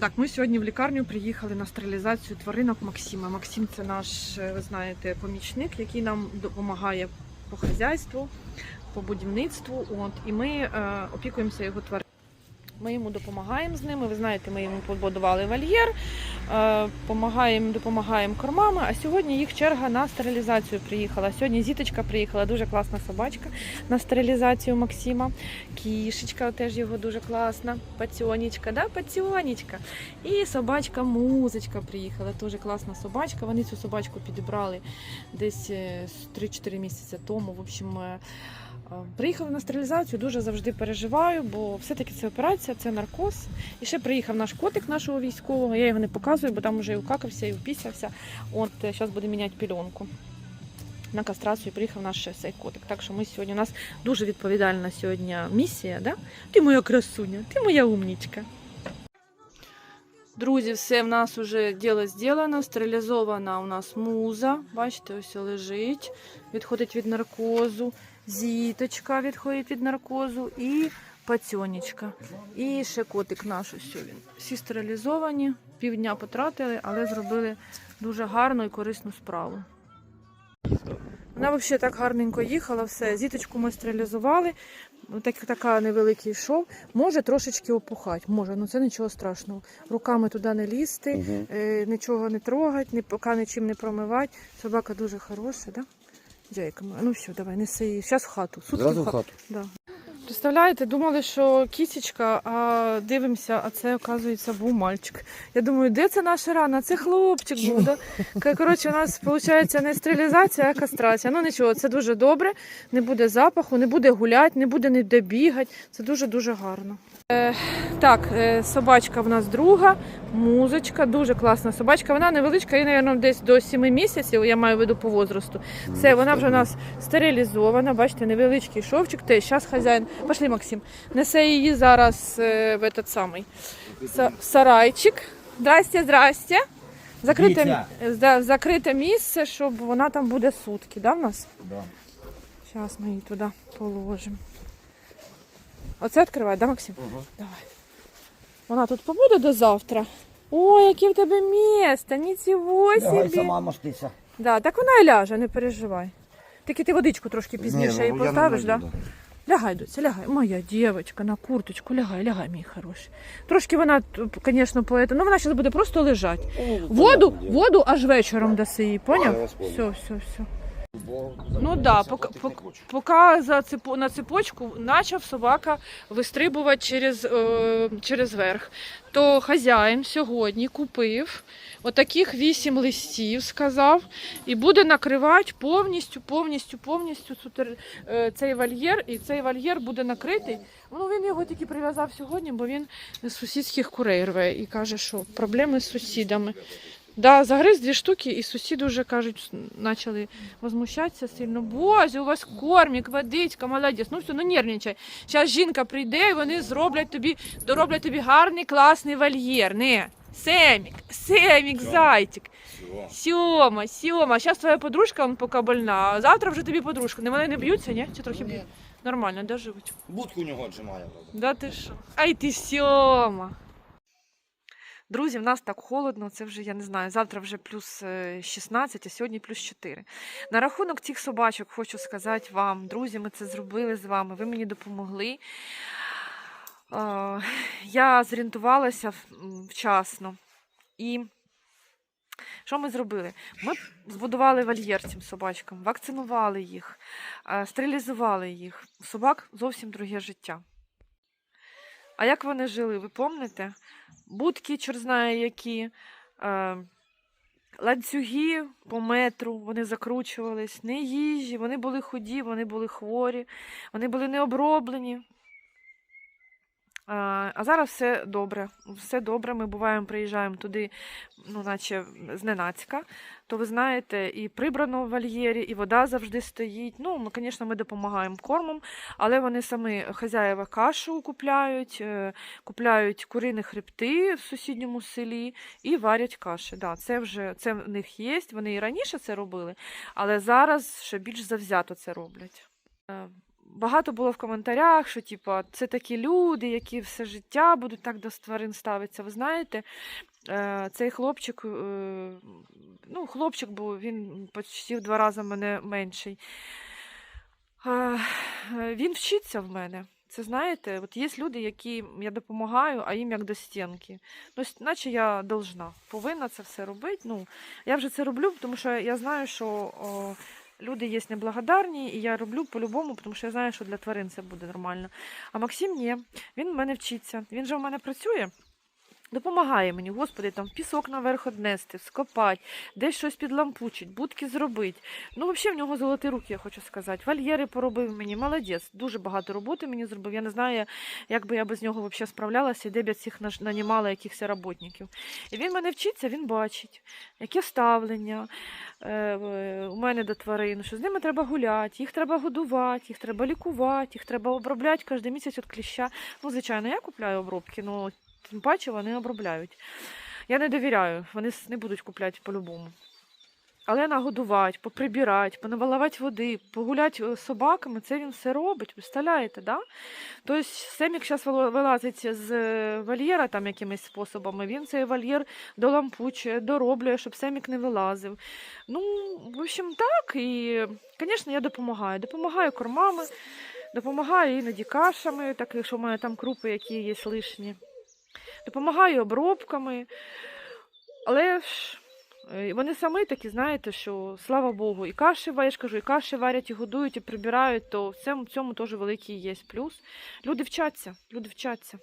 Так, ми сьогодні в лікарню приїхали на стерилізацію тваринок Максима. Максим це наш, е, ви знаєте, помічник, який нам допомагає по хазяйству, по будівництву. От, і ми е, опікуємося його тваринами. Ми йому допомагаємо з ними. Ви знаєте, ми йому побудували вольєр, помагаємо, допомагаємо кормами. А сьогодні їх черга на стерилізацію приїхала. Сьогодні зіточка приїхала, дуже класна собачка на стерилізацію Максима. Кішечка теж його дуже класна. Пацьонечка, да, пацьонечка. І собачка музичка приїхала. Дуже класна собачка. Вони цю собачку підібрали десь е, 3-4 місяці тому. В общем, е, е, приїхали на стерилізацію, дуже завжди переживаю, бо все-таки це операція, це наркоз. І ще приїхав наш котик нашого військового. Я його не показую, бо там вже і укакався, і впісявся. От зараз буде міняти пільонку. На кастрацію приїхав наш цей. Так що ми сьогодні у нас дуже відповідальна сьогодні місія. Да? Ти моя красуня, ти моя умнічка. Друзі, все в нас вже діло зроблено. Стерилізована у нас муза. Бачите, ось лежить, відходить від наркозу. Зіточка відходить від наркозу і пацьонечка. І ще котик наш ось він. Всі стерилізовані, півдня потратили, але зробили дуже гарну і корисну справу. Вона взагалі так гарненько їхала, все. Зіточку ми стерилізували. Так, така невеликий шов. Може трошечки опухати, може, ну це нічого страшного. Руками туди не лізти, Угу. е, нічого не трогати, ні, поки нічим не промивати. Собака дуже хороша, да? Зяйка моя. Ну все, давай, неси її. Зараз в хату. Сутки в хату. Да. Представляєте, думали, що кісечка, а дивимося, а це, оказується, був мальчик. Я думаю, де це наша рана? Це хлопчик був. Да? Коротше, у нас виходить не стерилізація, а кастрація. Ну нічого, це дуже добре, не буде запаху, не буде гуляти, не буде ніде бігати. Це дуже-дуже гарно. Е, так, е, собачка в нас друга, музичка, дуже класна собачка. Вона невеличка, їй, мабуть, десь до 7 місяців, я маю в виду по возрасту. Все, вона вже у нас стерилізована. Бачите, невеличкий шовчик. Те, зараз хазяїн. Пошли, Максим. Несе її зараз е, в этот самий сарайчик. Здрасте, здрасте. Закрите, закрите місце, щоб вона там буде сутки, да, в нас? Да. Зараз ми її туди положимо. Оце відкривай, да, Максим? Угу. Давай. Вона тут побуде до завтра. Ой, яке в тебе місце, нічого Давай собі. сама мостися. Да, так вона і ляже, не переживай. Тільки ти водичку трошки пізніше її поставиш, да? Лягай, доця, лягай. Моя дівчинка, на курточку, лягай, лягай, мій хороший. Трошки вона, звісно, поета, ну вона зараз буде просто лежати. Воду, воду аж вечором даси їй, поняв? я. Все, все, все. Ну да, поки, поки, за цепо, на цепочку почав собака вистрибувати через, е, через верх. То хазяїн сьогодні купив отаких вісім листів, сказав, і буде накривати повністю, повністю, повністю е, цей вольєр, і цей вольєр буде накритий. Ну він його тільки прив'язав сьогодні, бо він з сусідських курей рве і каже, що проблеми з сусідами. Да, загриз дві штуки, і сусіди вже кажуть, почали возмущатися сильно. Боже, у вас кормік, водичка, молодець. Ну все, ну нервничай. Зараз жінка прийде, і вони зроблять тобі, дороблять тобі гарний, класний вольєр. Не, Семік, Семік, зайчик. Сьома, Сьома. Зараз твоя подружка он поки больна, а завтра вже тобі подружка. Не вони не б'ються, ні? Чи трохи б'ють? Нормально, да, живуть? Будку у нього отжимає, правда. Да ти що? Ай ти сьома. Друзі, в нас так холодно, це вже я не знаю. Завтра вже плюс е, 16, а сьогодні плюс 4. На рахунок цих собачок хочу сказати вам, друзі, ми це зробили з вами. Ви мені допомогли. Е, Я зорієнтувалася вчасно. І що ми зробили? Ми збудували вольєр цим собачкам, вакцинували їх, е, стерилізували їх. У собак зовсім друге життя. А як вони жили, ви помните? Будки, чор знає які, е, ланцюги по метру, вони закручувались, не їжі, вони були худі, вони були хворі, вони були не оброблені. А, зараз все добре. Все добре. Ми буваємо, приїжджаємо туди, ну, наче зненацька. То ви знаєте, і прибрано в вольєрі, і вода завжди стоїть. Ну, ми, звісно, ми допомагаємо кормом, але вони самі хазяєва кашу купляють, е, купляють курині хребти в сусідньому селі і варять каші. Да, це вже це в них є. Вони і раніше це робили, але зараз ще більш завзято це роблять. Багато було в коментарях, що типа, це такі люди, які все життя будуть так до тварин ставитися. Ви знаєте, е, цей хлопчик, е, ну, хлопчик був, він почти в два рази мене менший. Е, Він вчиться в мене. Це знаєте, от є люди, які я допомагаю, а їм як до стінки. Ну, наче я должна, повинна це все робити. Ну, я вже це роблю, тому що я знаю, що о, люди є неблагодарні, і я роблю по-любому, тому що я знаю, що для тварин це буде нормально. А Максим ні, він в мене вчиться. Він же в мене працює. Допомагає мені, господи, там пісок наверх однести, скопати, десь щось підлампучить, будки зробити. Ну, взагалі, в нього золоті руки, я хочу сказати. Вольєри поробив мені, молодець. Дуже багато роботи мені зробив. Я не знаю, як би я без нього взагалі справлялася, і де б я цих нанімала якихось роботників. І він мене вчиться, він бачить, яке ставлення е, у мене до тварин, що з ними треба гуляти, їх треба годувати, їх треба лікувати, їх треба обробляти кожен місяць від кліща. Ну, звичайно, я купляю обробки, але тим паче вони обробляють. Я не довіряю, вони не будуть купляти по-любому. Але нагодувати, поприбирати, понаваливати води, погуляти е, з собаками, це він все робить, представляєте, да? Тобто Семік зараз вилазить з е, вольєра там якимись способами, він цей вольєр долампучує, дороблює, щоб Семік не вилазив. Ну, в общем, так. І, звісно, я допомагаю. Допомагаю кормами, допомагаю іноді кашами, так якщо в мене там крупи, які є лишні. Допомагаю обробками. Але ж е, вони самі такі, знаєте, що слава Богу, і каші, я ж кажу, і каші варять, і годують, і прибирають, то в цьому, в цьому теж великий є плюс. Люди вчаться, люди вчаться.